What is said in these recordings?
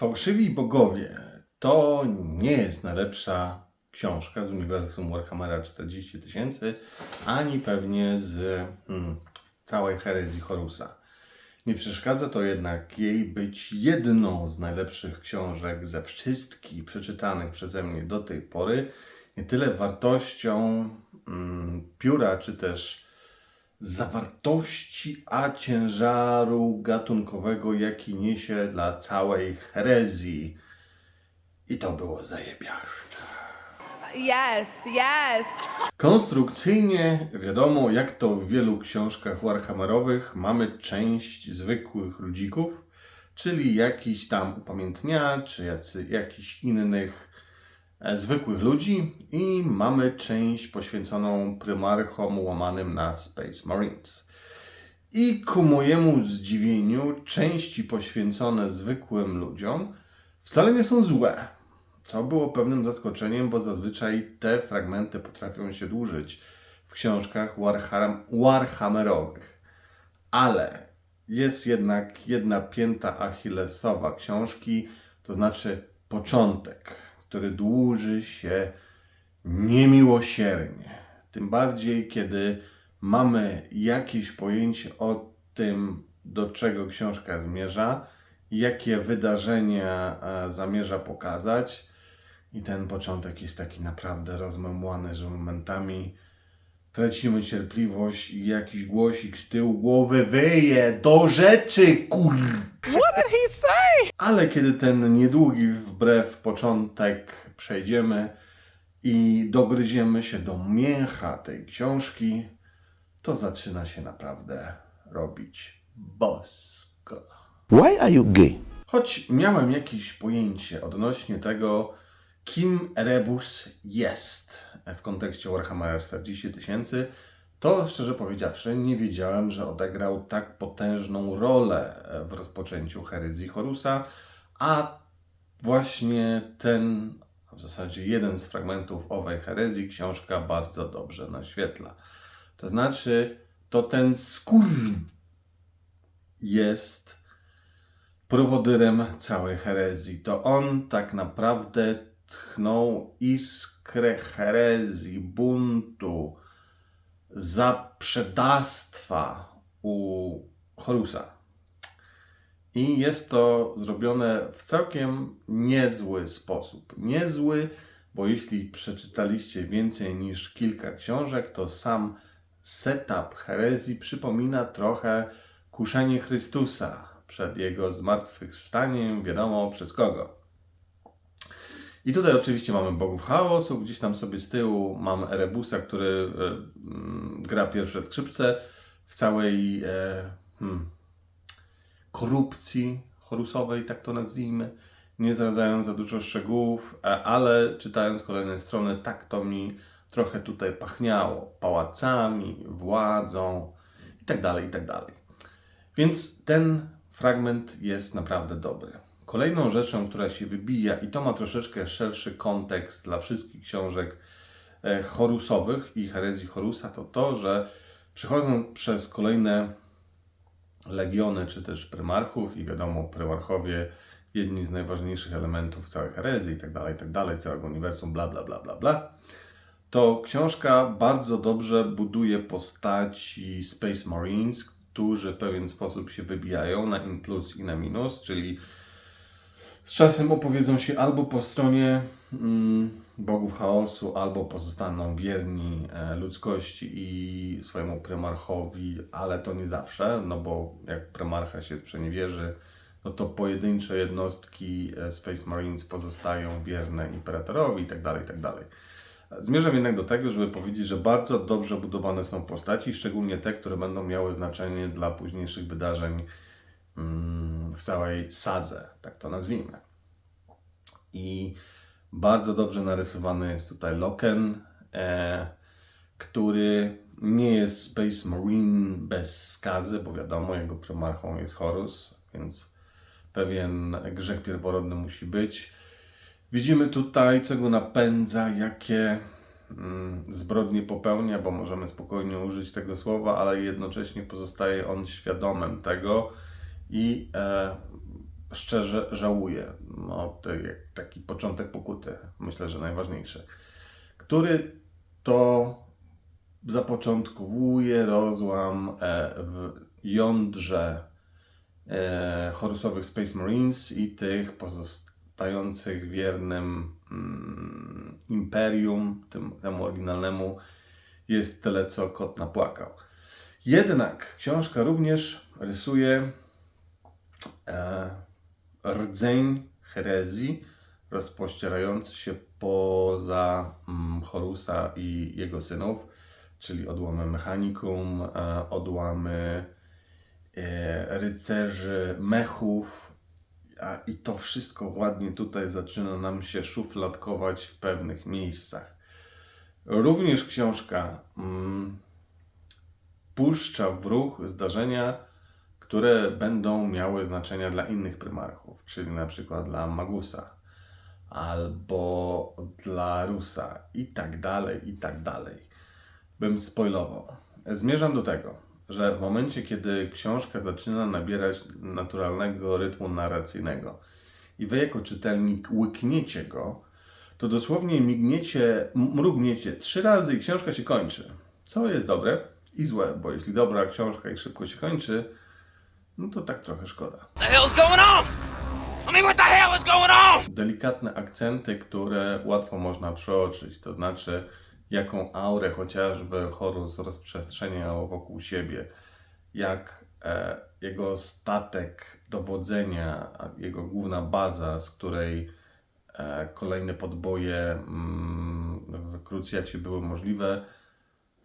Fałszywi bogowie to nie jest najlepsza książka z uniwersum Warhammera 40 tysięcy, ani pewnie z hmm, całej herezji Horusa. Nie przeszkadza to jednak jej być jedną z najlepszych książek ze wszystkich przeczytanych przeze mnie do tej pory. Nie tyle wartością mm, pióra, czy też zawartości, a ciężaru gatunkowego, jaki niesie dla całej herezji. I to było zajebiaszcze. Yes, yes. Konstrukcyjnie wiadomo, jak to w wielu książkach Warhammerowych mamy część zwykłych ludzików, czyli jakiś tam upamiętniaczy, jacy, jakichś innych zwykłych ludzi i mamy część poświęconą prymarchom łamanym na Space Marines. I ku mojemu zdziwieniu, części poświęcone zwykłym ludziom wcale nie są złe. Co było pewnym zaskoczeniem, bo zazwyczaj te fragmenty potrafią się dłużyć w książkach Warham, Warhammerowych. Ale jest jednak jedna pięta achillesowa książki, to znaczy początek, który dłuży się niemiłosiernie. Tym bardziej, kiedy mamy jakieś pojęcie o tym, do czego książka zmierza, jakie wydarzenia e, zamierza pokazać. I ten początek jest taki naprawdę rozmemłany, że momentami tracimy cierpliwość i jakiś głosik z tyłu głowy wyje do rzeczy, kur... What did he say? Ale kiedy ten niedługi wbrew początek przejdziemy i dogryziemy się do mięcha tej książki, to zaczyna się naprawdę robić bosko. Why are you gay? Choć miałem jakieś pojęcie odnośnie tego, kim Erebus jest w kontekście Warhammera 40 tysięcy, to szczerze powiedziawszy nie wiedziałem, że odegrał tak potężną rolę w rozpoczęciu herezji Horusa, a właśnie ten, w zasadzie jeden z fragmentów owej herezji książka bardzo dobrze naświetla. To znaczy, to ten skór jest prowodyrem całej herezji. To on tak naprawdę tchnął iskrę herezji, buntu, zaprzedastwa u Horusa. I jest to zrobione w całkiem niezły sposób. Niezły, bo jeśli przeczytaliście więcej niż kilka książek, to sam setup herezji przypomina trochę kuszenie Chrystusa przed jego zmartwychwstaniem, wiadomo przez kogo. I tutaj oczywiście mamy bogów chaosu, gdzieś tam sobie z tyłu mam Erebusa, który e, mm, gra pierwsze skrzypce w całej e, hmm, korupcji chorusowej, tak to nazwijmy, nie zdradzając za dużo szczegółów, e, ale czytając kolejne strony, tak to mi trochę tutaj pachniało pałacami, władzą i tak dalej, i tak. Więc ten fragment jest naprawdę dobry. Kolejną rzeczą, która się wybija, i to ma troszeczkę szerszy kontekst dla wszystkich książek e, Horusowych i herezji Horusa, to to, że przechodząc przez kolejne legiony, czy też prymarchów, i wiadomo, prymarchowie, jedni z najważniejszych elementów całej herezji, i tak dalej, i tak całego uniwersum, bla, bla, bla, bla, bla, to książka bardzo dobrze buduje postaci Space Marines, którzy w pewien sposób się wybijają na in plus i na minus, czyli z czasem opowiedzą się albo po stronie mm, bogów chaosu, albo pozostaną wierni e, ludzkości i swojemu prymarchowi, ale to nie zawsze, no bo jak prymarcha się sprzeniewierzy, no to pojedyncze jednostki e, Space Marines pozostają wierne imperatorowi itd., itd. Zmierzam jednak do tego, żeby powiedzieć, że bardzo dobrze budowane są postaci, szczególnie te, które będą miały znaczenie dla późniejszych wydarzeń w całej sadze, tak to nazwijmy. I bardzo dobrze narysowany jest tutaj Loken, e, który nie jest Space Marine bez skazy, bo wiadomo, jego prymarchą jest Horus, więc pewien grzech pierworodny musi być. Widzimy tutaj, co go napędza, jakie mm, zbrodnie popełnia, bo możemy spokojnie użyć tego słowa, ale jednocześnie pozostaje on świadomym tego i e, szczerze żałuję. No, to jak taki początek pokuty, myślę, że najważniejszy. Który to zapoczątkowuje rozłam e, w jądrze e, Horusowych Space Marines i tych pozostających wiernym mm, imperium, tym, temu oryginalnemu, jest tyle, co kot napłakał. Jednak książka również rysuje rdzeń herezji rozpościerający się poza mm, Horusa i jego synów, czyli odłamy mechanikum, e, odłamy e, rycerzy, mechów, i to wszystko ładnie tutaj zaczyna nam się szufladkować w pewnych miejscach. Również książka mm, puszcza w ruch zdarzenia, które będą miały znaczenia dla innych prymarchów, czyli na przykład dla Magusa albo dla Rusa i tak dalej, i tak dalej. Bym spoilował. Zmierzam do tego, że w momencie, kiedy książka zaczyna nabierać naturalnego rytmu narracyjnego i wy jako czytelnik łykniecie go, to dosłownie migniecie, mrugniecie trzy razy i książka się kończy. Co jest dobre i złe, bo jeśli dobra książka i szybko się kończy, no to tak trochę szkoda. Delikatne akcenty, które łatwo można przeoczyć, to znaczy jaką aurę chociażby Horus rozprzestrzeniał wokół siebie, jak e, jego statek dowodzenia, jego główna baza, z której e, kolejne podboje mm, w krucjacie były możliwe,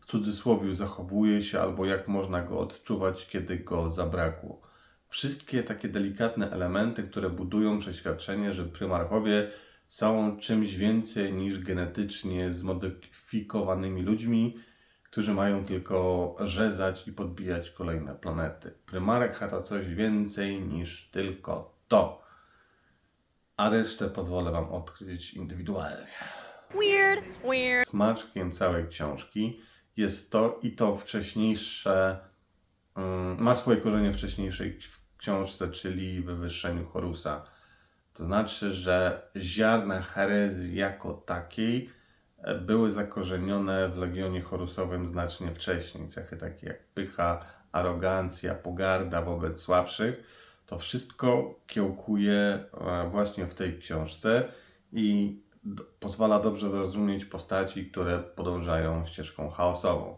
w cudzysłowie zachowuje się, albo jak można go odczuwać, kiedy go zabrakło. Wszystkie takie delikatne elementy, które budują przeświadczenie, że prymarchowie są czymś więcej niż genetycznie zmodyfikowanymi ludźmi, którzy mają tylko rzezać i podbijać kolejne planety. Prymarcha to coś więcej niż tylko to. A resztę pozwolę Wam odkryć indywidualnie. Weird. Weird. Smaczkiem całej książki jest to i to wcześniejsze, mm, ma swoje korzenie w wcześniejszej książce, czyli wywyższeniu Horusa. To znaczy, że ziarna herezji jako takiej e, były zakorzenione w Legionie Horusowym znacznie wcześniej. Cechy takie jak pycha, arogancja, pogarda wobec słabszych. To wszystko kiełkuje e, właśnie w tej książce i d- pozwala dobrze zrozumieć postaci, które podążają ścieżką chaosową.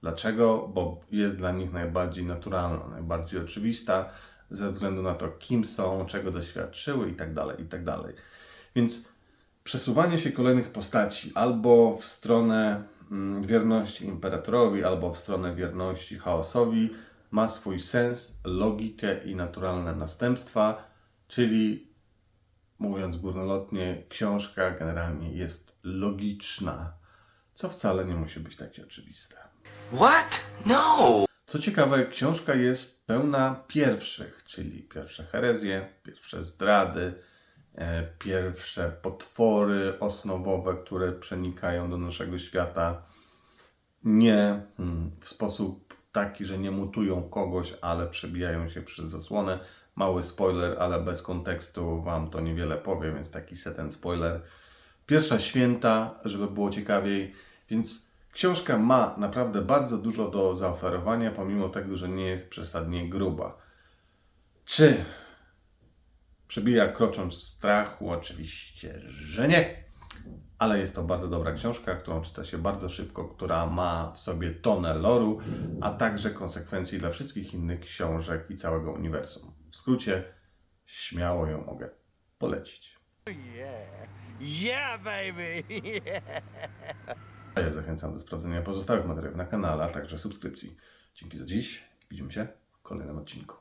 Dlaczego? Bo jest dla nich najbardziej naturalna, najbardziej oczywista, ze względu na to, kim są, czego doświadczyły itd. itd. Więc przesuwanie się kolejnych postaci albo w stronę mm, wierności imperatorowi, albo w stronę wierności chaosowi ma swój sens, logikę i naturalne następstwa, czyli mówiąc górnolotnie, książka generalnie jest logiczna, co wcale nie musi być takie oczywiste. What? No. Co ciekawe, książka jest pełna pierwszych, czyli pierwsze herezje, pierwsze zdrady, e, pierwsze potwory osnowowe, które przenikają do naszego świata nie mm, w sposób taki, że nie mutują kogoś, ale przebijają się przez zasłonę. Mały spoiler, ale bez kontekstu Wam to niewiele powie, więc taki seten spoiler. Pierwsza święta, żeby było ciekawiej, więc książka ma naprawdę bardzo dużo do zaoferowania, pomimo tego, że nie jest przesadnie gruba. Czy przebija krocząc w strachu? Oczywiście, że nie. Ale jest to bardzo dobra książka, którą czyta się bardzo szybko, która ma w sobie tonę loru, a także konsekwencji dla wszystkich innych książek i całego uniwersum. W skrócie, śmiało ją mogę polecić. Yeah, baby. A ja zachęcam do sprawdzenia pozostałych materiałów na kanale, a także subskrypcji. Dzięki za dziś. Widzimy się w kolejnym odcinku.